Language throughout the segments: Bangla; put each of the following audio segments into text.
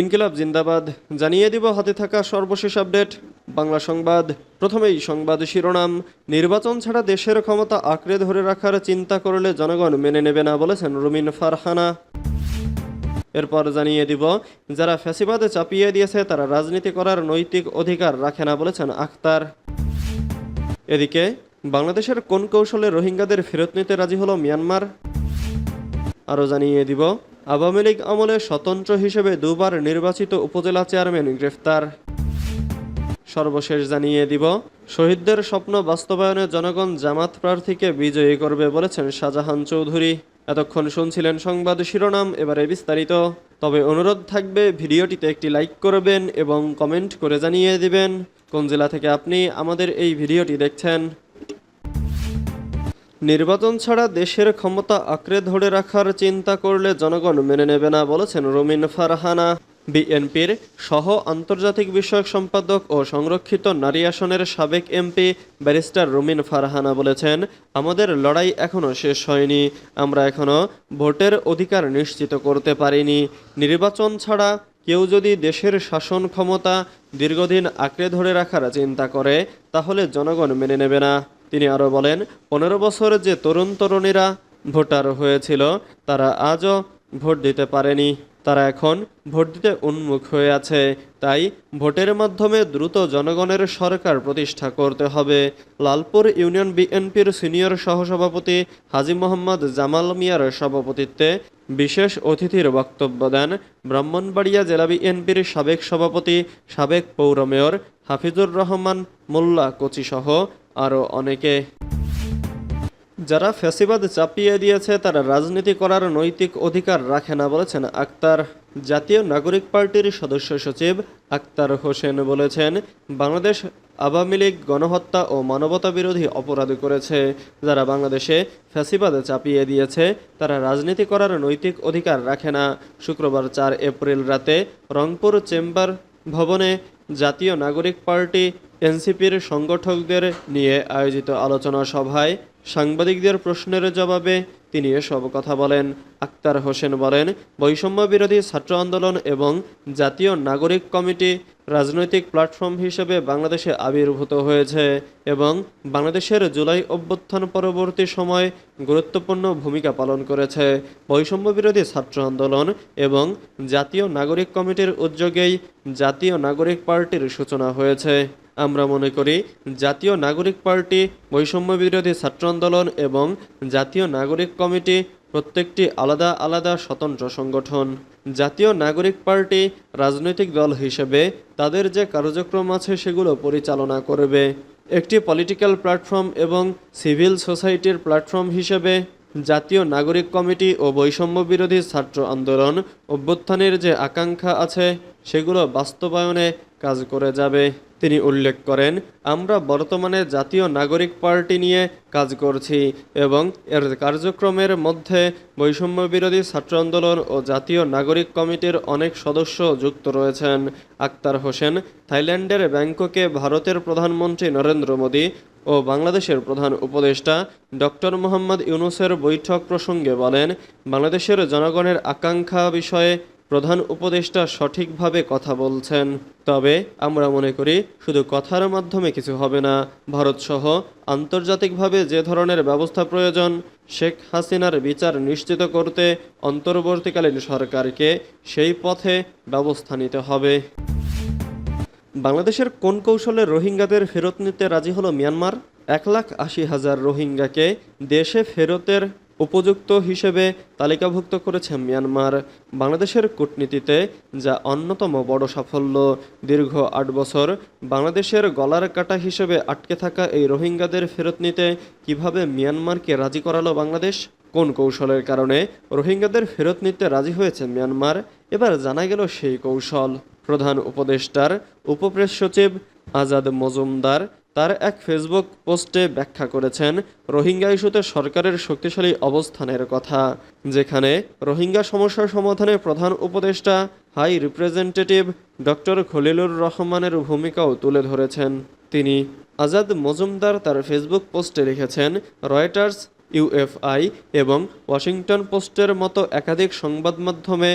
ইনকিলাব জিন্দাবাদ। জানিয়ে দিব হাতে থাকা সর্বশেষ আপডেট। বাংলা সংবাদ, প্রথমেই সংবাদ শিরোনাম। নির্বাচন ছাড়া দেশের ক্ষমতা আঁকড়ে ধরে রাখার চিন্তা করলে জনগণ মেনে নেবে না বলেছেন রুমিন ফারহানা। এরপর জানিয়ে দিব, যারা ফ্যাসিবাদে চাপিয়ে দিয়েছে, তারা রাজনীতি করার নৈতিক অধিকার রাখে না বলেছেন আখতার। এদিকে, বাংলাদেশের কোন কৌশলে রোহিঙ্গাদের ফেরত নিতে রাজি হলো মিয়ানমার? আরও জানিয়ে দিব আওয়ামী লীগ আমলে স্বতন্ত্র হিসেবে দুবার নির্বাচিত উপজেলা চেয়ারম্যান গ্রেফতার। সর্বশেষ জানিয়ে দিব, শহীদদের স্বপ্ন বাস্তবায়নে জনগণ জামাত প্রার্থীকে বিজয়ী করবে বলেছেন শাহজাহান চৌধুরী। এতক্ষণ শুনছিলেন সংবাদ শিরোনাম, এবারে বিস্তারিত। তবে অনুরোধ থাকবে, ভিডিওটিতে একটি লাইক করবেন এবং কমেন্ট করে জানিয়ে দিবেন। কোন জেলা থেকে আপনি আমাদের এই ভিডিওটি দেখছেন? নির্বাচন ছাড়া দেশের ক্ষমতা আঁকড়ে ধরে রাখার চিন্তা করলে জনগণ মেনে নেবে না বলেছেন রমিন ফারহানা। বিএনপির সহ আন্তর্জাতিক বিষয়ক সম্পাদক ও সংরক্ষিত নারী আসনের সাবেক এমপি ব্যারিস্টার রুমিন ফারহানা বলেছেন, আমাদের লড়াই এখনও শেষ হয়নি। আমরা এখনও ভোটের অধিকার নিশ্চিত করতে পারিনি। নির্বাচন ছাড়া কেউ যদি দেশের শাসন ক্ষমতা দীর্ঘদিন আঁকড়ে ধরে রাখার চিন্তা করে, তাহলে জনগণ মেনে নেবে না। তিনি আরও বলেন, পনেরো বছর যে তরুণ তরুণীরা ভোটার হয়েছিল, তারা আজও ভোট দিতে পারেনি। তারা এখন ভোট দিতে উন্মুখ হয়ে আছে। তাই ভোটের মাধ্যমে দ্রুত জনগণের সরকার প্রতিষ্ঠা করতে হবে। লালপুর ইউনিয়ন বিএনপির সিনিয়র সহসভাপতি হাজি মোহাম্মদ জামাল মিয়ার সভাপতিত্বে বিশেষ অতিথির বক্তব্য দেন ব্রাহ্মণবাড়িয়া জেলা বিএনপির সাবেক সভাপতি, সাবেক পৌর মেয়র হাফিজুর রহমান মোল্লা কোচিসহ আরও অনেকে। যারা ফ্যাসিবাদ চাপিয়ে দিয়েছে, তারা রাজনীতি করার নৈতিক অধিকার রাখে না বলেছেন আক্তার। জাতীয় নাগরিক পার্টির সদস্য সচিব আক্তার হোসেন বলেছেন, বাংলাদেশ আওয়ামী লীগ গণহত্যা ও মানবতা বিরোধী অপরাধ করেছে। যারা বাংলাদেশে ফ্যাসিবাদ চাপিয়ে দিয়েছে, তারা রাজনীতি করার নৈতিক অধিকার রাখে না। শুক্রবার চার এপ্রিল রাতে রংপুর চেম্বার ভবনে জাতীয় নাগরিক পার্টি এনসিপির সংগঠকদের নিয়ে আয়োজিত আলোচনা সভায় সাংবাদিকদের প্রশ্নের জবাবে তিনি এসব কথা বলেন। আক্তার হোসেন বলেন বৈষম্য বিরোধী ছাত্র আন্দোলন এবং জাতীয় নাগরিক কমিটি রাজনৈতিক প্ল্যাটফর্ম হিসেবে বাংলাদেশে আবির্ভূত হয়েছে এবং বাংলাদেশের জুলাই অভ্যুত্থান পরবর্তী সময় গুরুত্বপূর্ণ ভূমিকা পালন করেছে। বৈষম্য বিরোধী ছাত্র আন্দোলন এবং জাতীয় নাগরিক কমিটির উদ্যোগেই জাতীয় নাগরিক পার্টির সূচনা হয়েছে। আমরা মনে করি জাতীয় নাগরিক পার্টি বৈষম্য বিরোধী ছাত্র আন্দোলন এবং জাতীয় নাগরিক কমিটি প্রত্যেকটি আলাদা আলাদা স্বতন্ত্র সংগঠন। জাতীয় নাগরিক পার্টি রাজনৈতিক দল হিসেবে তাদের যে কার্যক্রম আছে সেগুলো পরিচালনা করবে। একটি পলিটিক্যাল প্ল্যাটফর্ম এবং সিভিল সোসাইটির প্ল্যাটফর্ম হিসেবে জাতীয় নাগরিক কমিটি ও বৈষম্য বিরোধী ছাত্র আন্দোলন অভ্যুত্থানের যে আকাঙ্ক্ষা আছে সেগুলো বাস্তবায়নে কাজ করে যাবে, তিনি উল্লেখ করেন, আমরা বর্তমানে জাতীয় নাগরিক পার্টি নিয়ে কাজ করছি এবং এর কার্যক্রমের মধ্যে বৈষম্য বিরোধী ছাত্র আন্দোলন ও জাতীয় নাগরিক কমিটির অনেক সদস্য যুক্ত রয়েছেন। আক্তার হোসেন, থাইল্যান্ডের ব্যাংককে ভারতের প্রধানমন্ত্রী নরেন্দ্র মোদী ও বাংলাদেশের প্রধান উপদেষ্টা ডক্টর মোহাম্মদ ইউনুসের বৈঠক প্রসঙ্গে বলেন, বাংলাদেশের জনগণের আকাঙ্ক্ষা বিষয়ে প্রধান উপদেষ্টা সঠিকভাবে কথা বলছেন। তবে আমরা মনে করি, শুধু কথার মাধ্যমে কিছু হবে না। ভারতসহ আন্তর্জাতিকভাবে যে ধরনের ব্যবস্থা প্রয়োজন, শেখ হাসিনার বিচার নিশ্চিত করতে অন্তর্বর্তীকালীন সরকারকে সেই পথে ব্যবস্থা নিতে হবে। বাংলাদেশের কোন কৌশলে রোহিঙ্গাদের ফেরত নিতে রাজি হলো মিয়ানমার? এক লাখ আশি হাজার রোহিঙ্গাকে দেশে ফেরতের উপযুক্ত হিসেবে তালিকাভুক্ত করেছে মিয়ানমার। বাংলাদেশের কূটনীতিতে যা অন্যতম বড় সাফল্য, দীর্ঘ আট বছর বাংলাদেশের গলার কাটা হিসেবে আটকে থাকা এই রোহিঙ্গাদের ফেরত নিতে কীভাবে মিয়ানমারকে রাজি করালো বাংলাদেশ? কোন কৌশলের কারণে রোহিঙ্গাদের ফেরত নিতে রাজি হয়েছে মিয়ানমার? এবার জানা গেল সেই কৌশল। প্রধান উপদেষ্টার উপপ্রেস সচিব আজাদ মজুমদার তার এক ফেসবুক পোস্টে ব্যাখ্যা করেছেন, রোহিঙ্গা ইস্যুতে সরকারের শক্তিশালী অবস্থানের কথা, যেখানে রোহিঙ্গা সমস্যা সমাধানে প্রধান উপদেষ্টা, হাই রিপ্রেজেন্টেটিভ ডক্টর খলিলুর রহমানের ভূমিকাও তুলে ধরেছেন। তিনি আজাদ মজুমদার তার ফেসবুক পোস্টে লিখেছেন, রয়টার্স ইউএফআই এবং ওয়াশিংটন পোস্টের মতো একাধিক সংবাদ মাধ্যমে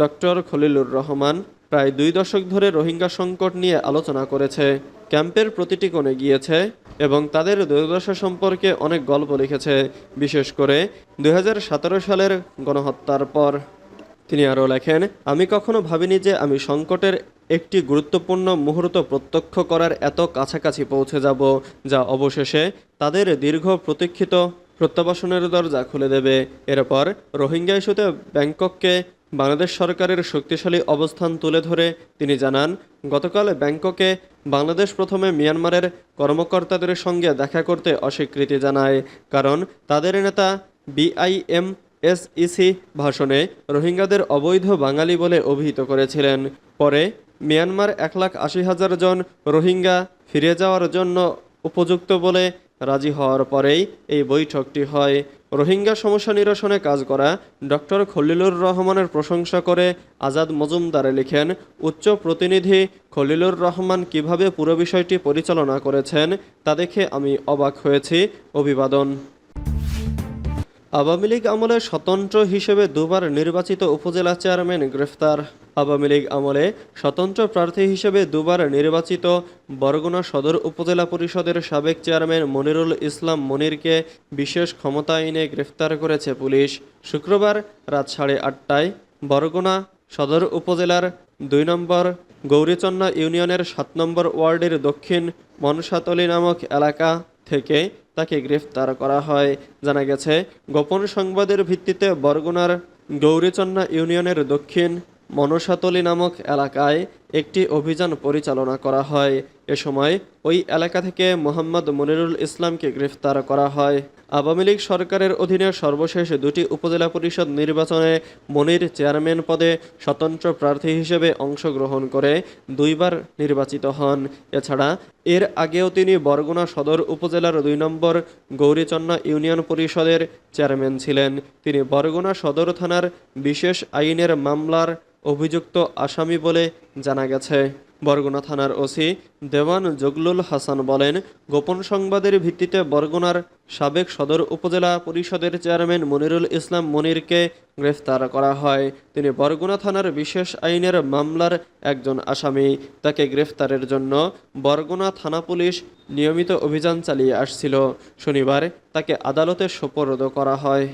ডক্টর খলিলুর রহমান প্রায় দুই দশক ধরে রোহিঙ্গা সংকট নিয়ে আলোচনা করেছে। ক্যাম্পের প্রতিটি কোণে গিয়েছে এবং তাদের দুর্দশা সম্পর্কে অনেক গল্প লিখেছে, বিশেষ করে দু হাজার সতেরো সালের গণহত্যার পর। তিনি আরও লেখেন, আমি কখনো ভাবিনি যে আমি সংকটের একটি গুরুত্বপূর্ণ মুহূর্ত প্রত্যক্ষ করার এত কাছাকাছি পৌঁছে যাব, যা অবশেষে তাদের দীর্ঘ প্রতীক্ষিত প্রত্যাবাসনের দরজা খুলে দেবে। এরপর রোহিঙ্গা ইস্যুতে ব্যাংকককে বাংলাদেশ সরকারের শক্তিশালী অবস্থান তুলে ধরে তিনি জানান, গতকাল ব্যাংককে বাংলাদেশ প্রথমে মিয়ানমারের কর্মকর্তাদের সঙ্গে দেখা করতে অস্বীকৃতি জানায়, কারণ তাদের নেতা বিআইএম এসইসি ভাষণে রোহিঙ্গাদের অবৈধ বাঙালি বলে অভিহিত করেছিলেন। পরে মিয়ানমার এক লাখ আশি হাজার জন রোহিঙ্গা ফিরে যাওয়ার জন্য উপযুক্ত বলে রাজি হওয়ার পরেই এই বৈঠকটি হয়। রোহিঙ্গা সমস্যা নিরসনে কাজ করা ডক্টর খলিলুর রহমানের প্রশংসা করে আজাদ মজুমদারে লিখেন, উচ্চ প্রতিনিধি খলিলুর রহমান কীভাবে পুরো বিষয়টি পরিচালনা করেছেন তা দেখে আমি অবাক হয়েছি। অভিবাদন। আওয়ামী লীগ আমলে স্বতন্ত্র হিসেবে দুবার নির্বাচিত উপজেলা চেয়ারম্যান গ্রেফতার। আওয়ামী লীগ আমলে স্বতন্ত্র প্রার্থী হিসেবে দুবার নির্বাচিত বরগুনা সদর উপজেলা পরিষদের সাবেক চেয়ারম্যান মনিরুল ইসলাম মনিরকে বিশেষ ক্ষমতা আইনে গ্রেফতার করেছে পুলিশ। শুক্রবার রাত সাড়ে আটটায় বরগুনা সদর উপজেলার দুই নম্বর গৌরীচন্না ইউনিয়নের সাত নম্বর ওয়ার্ডের দক্ষিণ মনসাতলি নামক এলাকা থেকে তাকে গ্রেফতার করা হয়। জানা গেছে, গোপন সংবাদের ভিত্তিতে বরগুনার গৌরীচন্না ইউনিয়নের দক্ষিণ মনসাতলি নামক এলাকায় একটি অভিযান পরিচালনা করা হয়। এ সময় ওই এলাকা থেকে মোহাম্মদ মনিরুল ইসলামকে গ্রেফতার করা হয়। আওয়ামী লীগ সরকারের অধীনে সর্বশেষ দুটি উপজেলা পরিষদ নির্বাচনে মনির চেয়ারম্যান পদে স্বতন্ত্র প্রার্থী হিসেবে অংশগ্রহণ করে দুইবার নির্বাচিত হন। এছাড়া এর আগেও তিনি বরগুনা সদর উপজেলার দুই নম্বর গৌরীচন্না ইউনিয়ন পরিষদের চেয়ারম্যান ছিলেন। তিনি বরগুনা সদর থানার বিশেষ আইনের মামলার অভিযুক্ত আসামি বলে জানা গেছে। বরগুনা থানার ওসি দেওয়ান জগলুল হাসান বলেন, গোপন সংবাদের ভিত্তিতে বরগুনার সাবেক সদর উপজেলা পরিষদের চেয়ারম্যান মনিরুল ইসলাম মনিরকে গ্রেফতার করা হয়। তিনি বরগুনা থানার বিশেষ আইনের মামলার একজন আসামি। তাকে গ্রেফতারের জন্য বরগুনা থানা পুলিশ নিয়মিত অভিযান চালিয়ে আসছিল। শনিবার তাকে আদালতে সোপর্দ করা হয়।